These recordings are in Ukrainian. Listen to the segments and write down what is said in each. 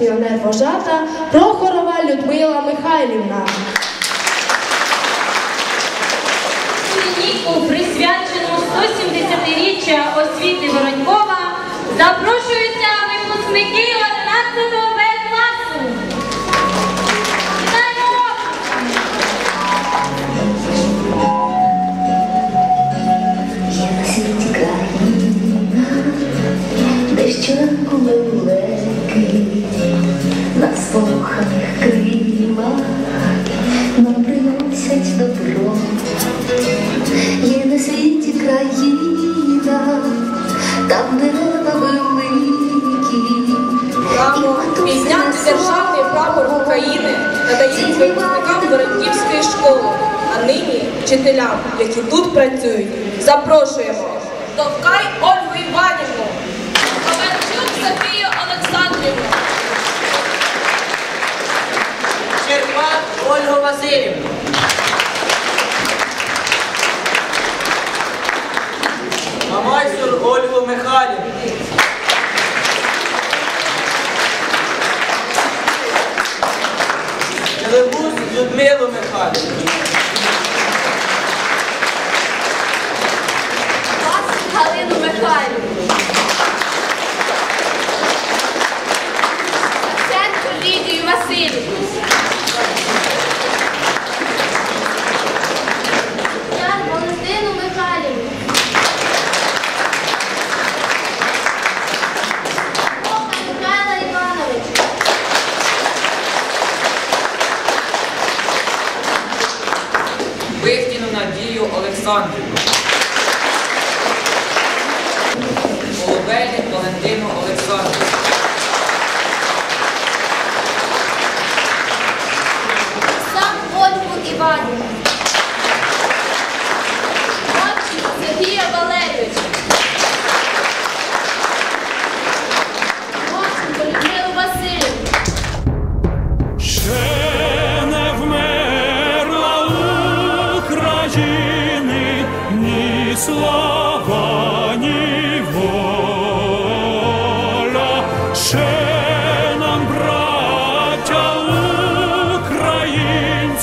Піонер вожата Прохорова Людмила Михайлівна. Лінійку, присвячену 170-річчя освіти Воронькова, запрошуються випускники 11 Підняти державний прапор України надають випускникам Воронківської школи, а нині вчителям, які тут працюють. Запрошуємо Товкай Ольгу Іванівну, Ковальчук Софію Олександрівну, Черпак Ольгу Васильівну. Мамайсур Ольгу Михайлівну. Телебуз Людмилу Михайлівну. Голубельник Валентину Олександрівну. Сам Ольгу Іванівну.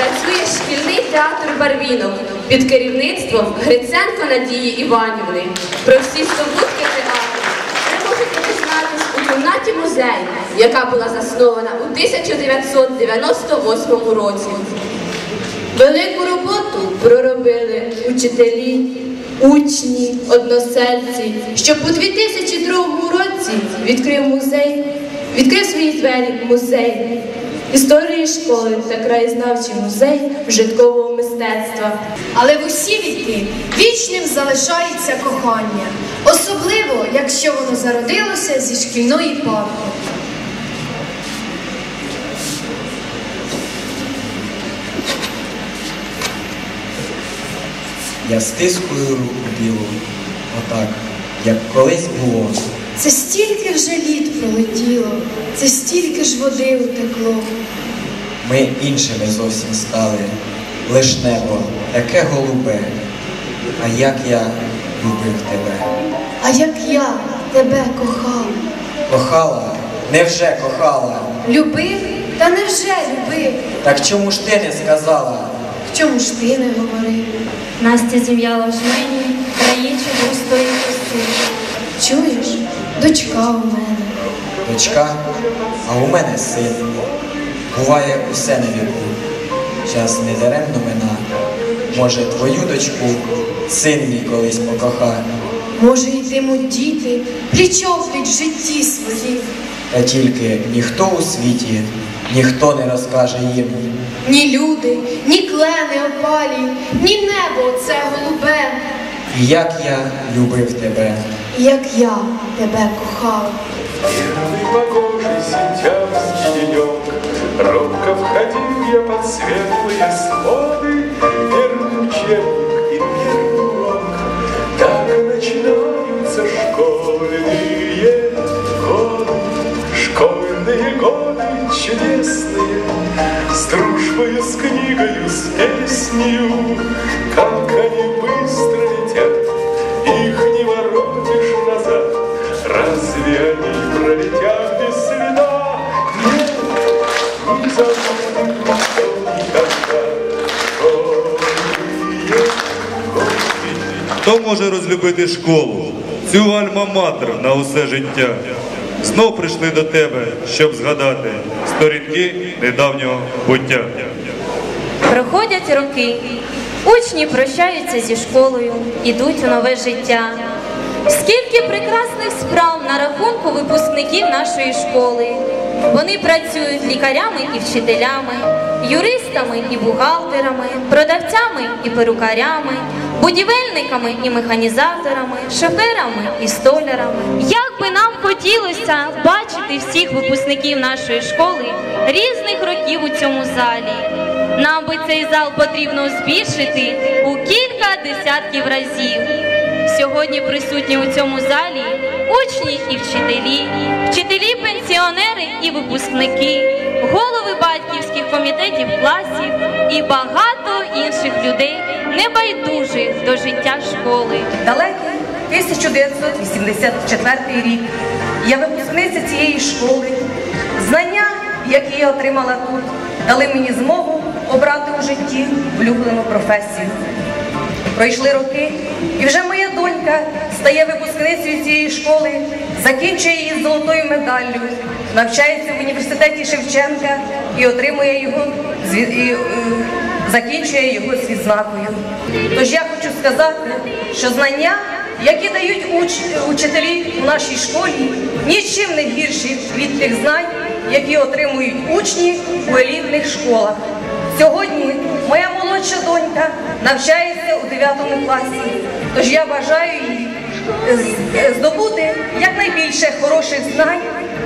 працює шкільний театр барвінок під керівництвом Гриценко Надії Іванівни. Про всі здобутки театру ви можете дізнатись у кімнаті музею, яка була заснована у 1998 році. Велику роботу проробили учителі, учні, односельці, щоб у 2002 році відкрив музей, відкрив свої двері музей історії школи та краєзнавчий музей вжиткового мистецтва. Але в усі віки вічним залишається кохання, особливо якщо воно зародилося зі шкільної парти. Я стискую руку білу, отак, як колись було. Це стільки вже літ пролетіло, це стільки ж води утекло. Ми іншими зовсім стали, лиш небо, таке голубе. А як я любив тебе. А як я тебе кохав, Кохала, невже кохала? любив та невже любив? Так чому ж ти не сказала? Чому ж ти не говорив? Настя зім'яла в жмені, країчі густої коси. Чуєш, дочка у мене. Дочка, а у мене син. Буває усе на віку. Час не даремно мина. Може, твою дочку син мій колись покохає. Може, йтимуть діти, пліч-опліч в житті своїм. Та тільки ніхто у світі, ніхто не розкаже їм. Ні люди, ні клени опалі, ні небо це голубе. І як я любив тебе. Як я тебе кохав. Первый погожий сентябрьский денек Робко входил я под светлые своды Первый учебник и первый урок Так начинаются школьные годы Школьные годы чудесные С дружбою, с книгою, с песнею Как они быстро Хто може розлюбити школу, цю альма-матер на усе життя? Знов прийшли до тебе, щоб згадати сторінки недавнього буття. Проходять роки, учні прощаються зі школою, ідуть у нове життя. Скільки прекрасних справ на рахунку випускників нашої школи. Вони працюють лікарями і вчителями, юристами і бухгалтерами, продавцями і перукарями, будівельниками і механізаторами, шоферами і столярами. Як би нам хотілося бачити всіх випускників нашої школи різних років у цьому залі. Нам би цей зал потрібно збільшити у кілька десятків разів. Сьогодні присутні у цьому залі учні і вчителі, вчителі, пенсіонери і випускники, голови батьківських комітетів класів і багато інших людей, небайдужих до життя школи. Далекий 1984 рік. Я випускниця цієї школи. Знання, які я отримала тут, дали мені змогу обрати у житті улюблену професію. Пройшли роки, і вже моя донька стає випускницею цієї школи, закінчує її золотою медаллю, навчається в університеті Шевченка і отримує його і, е, закінчує його з відзнакою. Тож я хочу сказати, що знання, які дають уч- учителі у нашій школі, нічим не гірші від тих знань, які отримують учні у елітних школах. Сьогодні моя молодша донька навчається у 9 класі, тож я бажаю їй здобути якнайбільше хороших знань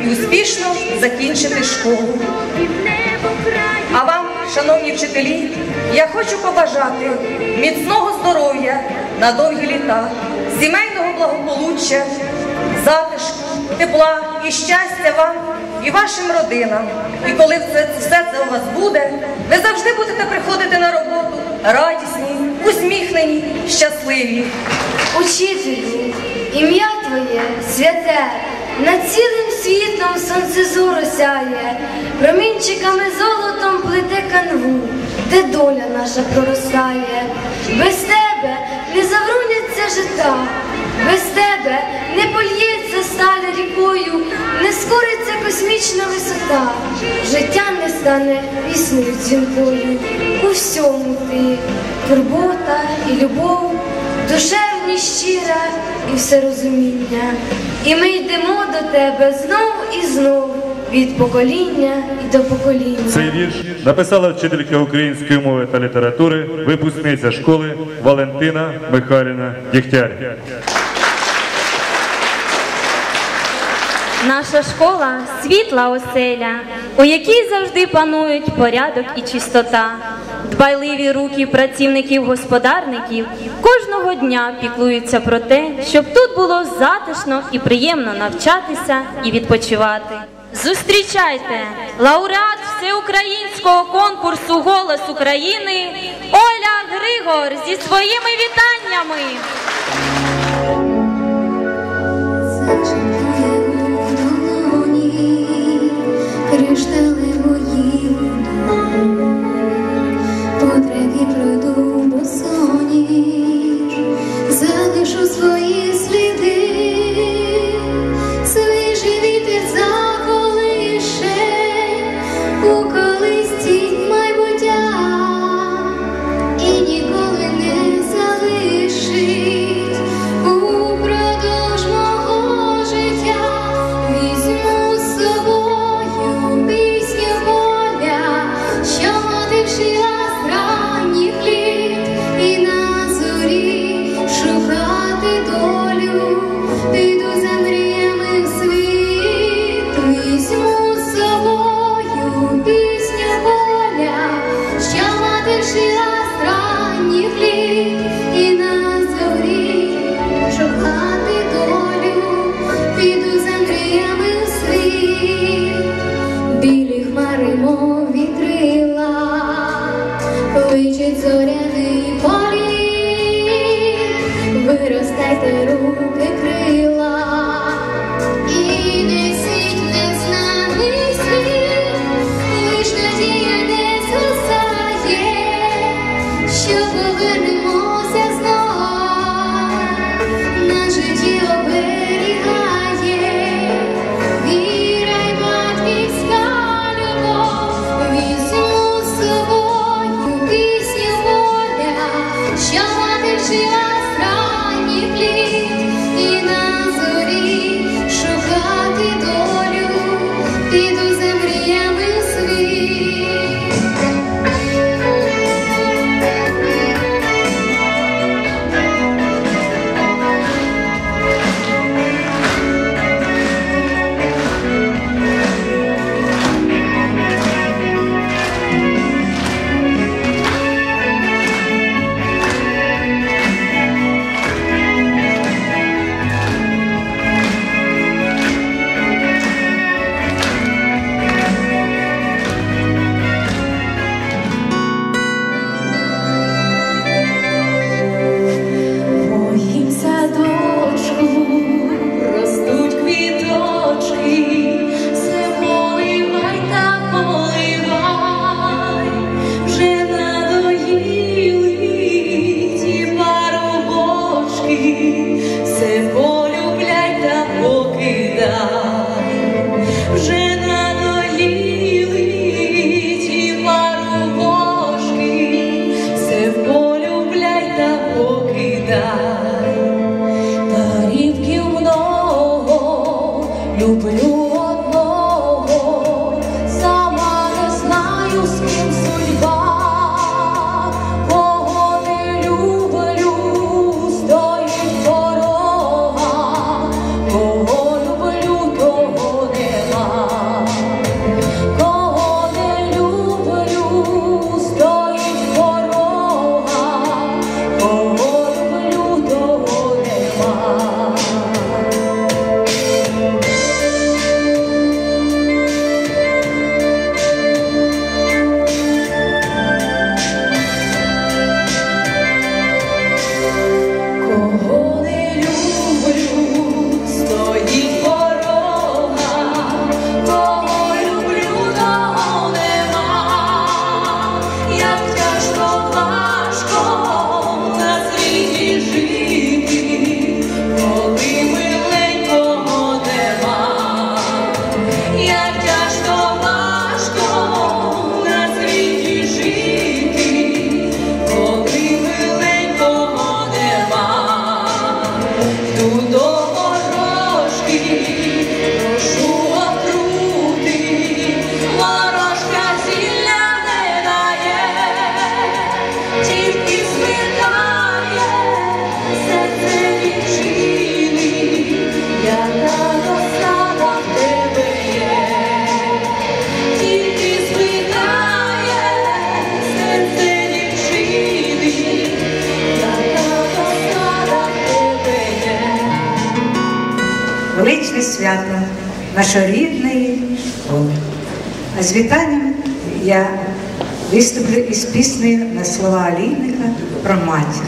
і успішно закінчити школу. А вам, шановні вчителі, я хочу побажати міцного здоров'я на довгі літа, сімейного благополуччя, затишку, тепла і щастя вам і вашим родинам. І коли все, це у вас буде, ви завжди будете приходити на роботу радісні, усміхнені, щасливі. Учителю, ім'я Твоє святе, над цілим світом сонце зору сяє, промінчиками золотом плете канву, де доля наша проростає. Без тебе не космічна висота, життя не стане піснею дзвінкою. У всьому ти турбота і любов душевні щира і все розуміння. І ми йдемо до тебе знов і знов від покоління і до покоління. Цей вірш написала вчителька української мови та літератури, випускниця школи Валентина Михайлівна Дігтяр. Наша школа світла оселя, у якій завжди панують порядок і чистота. Дбайливі руки працівників-господарників кожного дня піклуються про те, щоб тут було затишно і приємно навчатися і відпочивати. Зустрічайте лауреат всеукраїнського конкурсу Голос України Оля Григор зі своїми вітаннями. Кришталевої потреки пройду босоніж, залишу свої величне свято нашої рідної школи. А з вітанням я виступлю із піснею на слова Алійника про матір.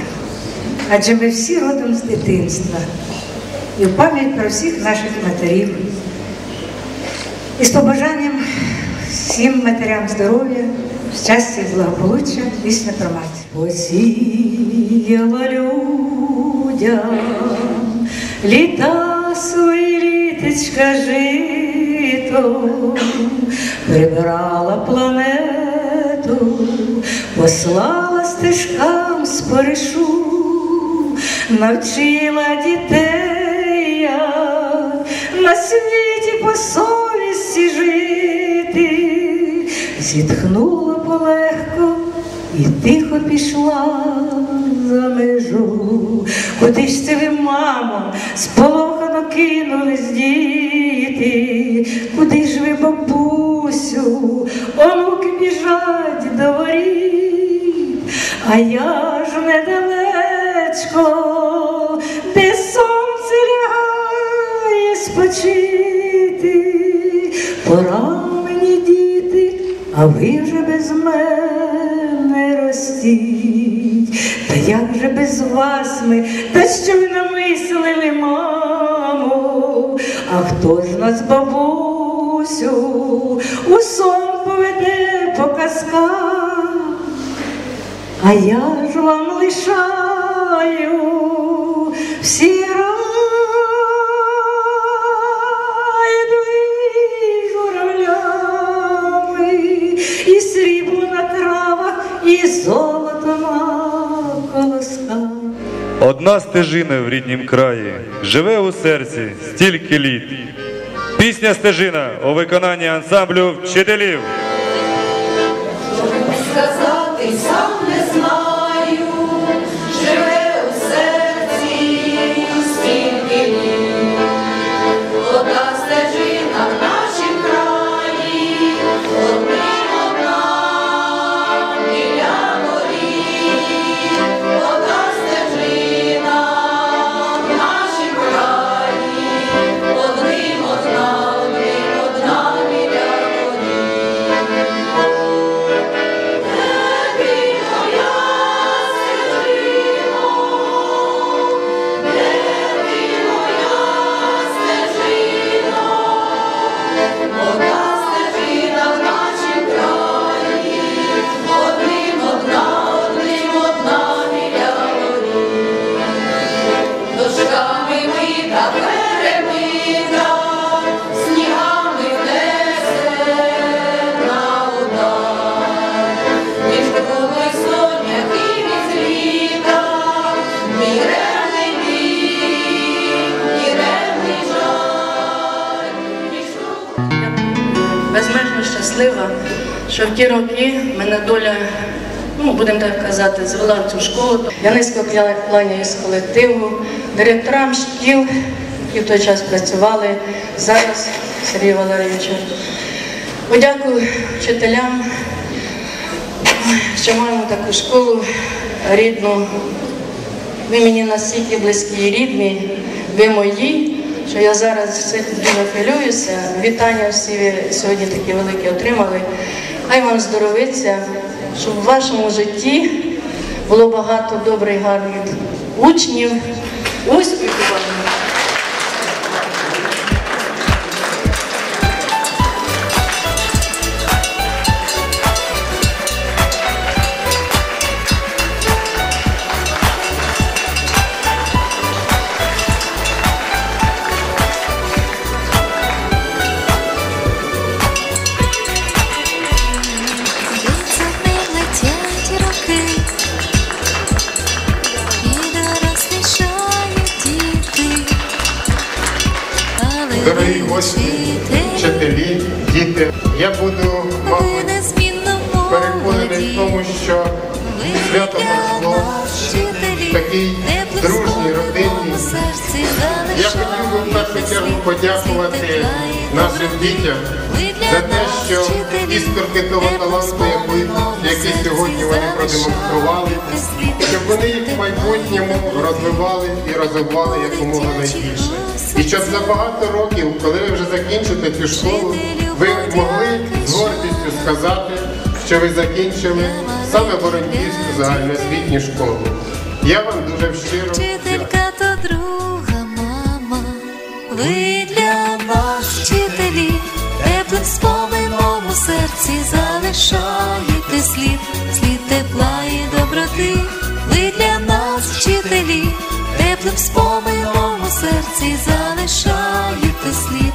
Адже ми всі родом з дитинства і в пам'ять про всіх наших матерів. І з побажанням всім матерям здоров'я, щастя і благополуччя, пісня про матір. Посіяла людям літа свої літочка жито, прибирала планету, послала стежкам споришу, навчила дітей як на світі по совісті жити, зітхнула полегко і тихо пішла за межу. Куди ж це ви, мамо, сполохано кинулись діти? Куди ж ви, бабусю, онуки біжать до воріт, а я ж недалечко, де сонце лягає спочити. Пора мені, діти, а ви вже без мене ростіть. та як же без вас ми, та що ви а хто з нас бабусю у сон поведе по казках, а я ж вам лишаю всі Одна стежина в ріднім краї живе у серці стільки літ. Пісня стежина у виконанні ансамблю вчителів. Щаслива, що в ті роки мене доля, ну будемо так казати, звела в цю школу. Я низько кланяюсь колективу, директорам шкіл, які в той час працювали. Зараз Сергію Валерійовичу. Подякую вчителям, що маємо таку школу рідну. Ви мені настільки близькі і рідні, ви мої, що я зараз дуже хвилююся. Вітання всі ви сьогодні такі великі отримали. Хай вам здоровиться, щоб в вашому житті було багато добрих, гарних учнів, успіхів вам. Я буду, мабуть, переконаний в тому, що свято пройшло в такій дружній родині. Я хотів би в першу чергу подякувати нашим дітям за те, що іскорки того таланту, який, який сьогодні вони продемонстрували, щоб вони їх в майбутньому розвивали і розвивали якомога найбільше. І щоб за багато років, коли ви вже закінчите цю школу, ви могли з гордістю сказати, що ви закінчили саме Воронківську загальноосвітню школу. Я вам дуже щиро. Вчителька то друга мама, ви для нас вчителі, теплим спомином у серці залишаєте слід, слід тепла і доброти. Ви для нас вчителі, теплим спомином у серці залишаєте слід